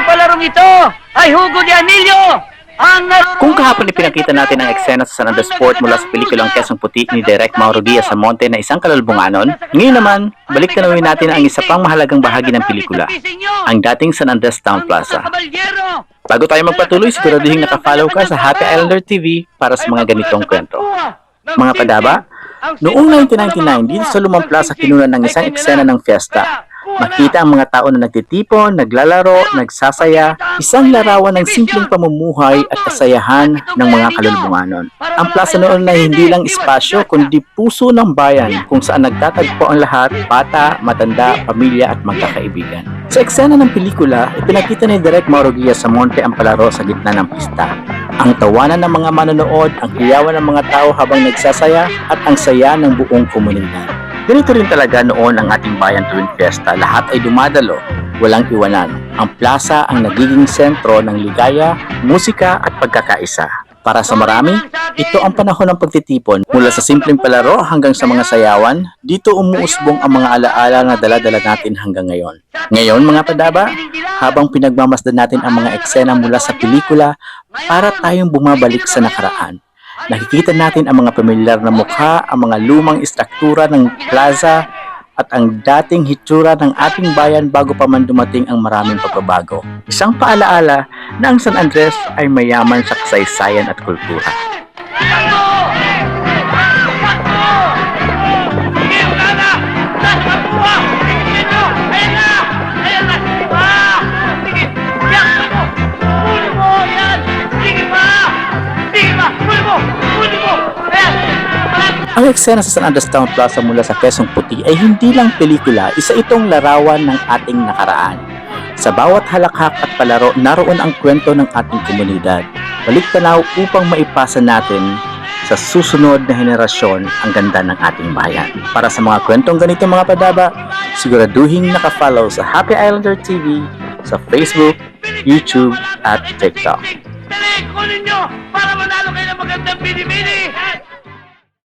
Ang palarong ito ay Hugo de Anillo! Ang Kung kahapon ipinakita natin ang eksena sa San Andres Port mula sa pelikulang Quezon Puti ni Direk Mauro Diaz sa Monte na isang kalalbunganon, ngayon naman, balik tanawin natin ang isa pang mahalagang bahagi ng pelikula, ang dating San Andres Town Plaza. Bago tayo magpatuloy, siguraduhin nakafollow ka sa Happy Islander TV para sa mga ganitong kwento. Mga padaba, noong 1999, dito sa Lumang Plaza kinunan ng isang eksena ng fiesta. Makita ang mga tao na nagtitipon, naglalaro, nagsasaya, isang larawan ng simpleng pamumuhay at kasayahan ng mga kalulubunganon. Ang plaza noon ay hindi lang espasyo kundi puso ng bayan kung saan nagtatagpo ang lahat, bata, matanda, pamilya at magkakaibigan. Sa eksena ng pelikula, ipinakita ni Direk Mauro Diaz sa Monte ang palaro sa gitna ng pista. Ang tawanan ng mga manonood, ang hiyawan ng mga tao habang nagsasaya at ang saya ng buong komunidad. Ganito rin talaga noon ang ating bayan tuwing fiesta. Lahat ay dumadalo, walang iwanan. Ang plaza ang nagiging sentro ng ligaya, musika at pagkakaisa. Para sa marami, ito ang panahon ng pagtitipon. Mula sa simpleng palaro hanggang sa mga sayawan, dito umuusbong ang mga alaala na dala-dala natin hanggang ngayon. Ngayon mga padaba, habang pinagmamasdan natin ang mga eksena mula sa pelikula, para tayong bumabalik sa nakaraan. Nakikita natin ang mga pamilyar na mukha, ang mga lumang istruktura ng plaza, at ang dating hitsura ng ating bayan bago pa man dumating ang maraming pagbabago. Isang paalaala na ang San Andres ay mayaman sa kasaysayan at kultura. Ang eksena sa San Andres Plaza mula sa Quezon Puti ay hindi lang pelikula, isa itong larawan ng ating nakaraan. Sa bawat halakhak at palaro, naroon ang kwento ng ating komunidad. Balik tanaw upang maipasa natin sa susunod na henerasyon ang ganda ng ating bayan. Para sa mga kwentong ganito mga padaba, siguraduhin nakafollow sa Happy Islander TV sa Facebook, YouTube at TikTok. Kunin nyo para manalo kayo ng magandang bini-bini!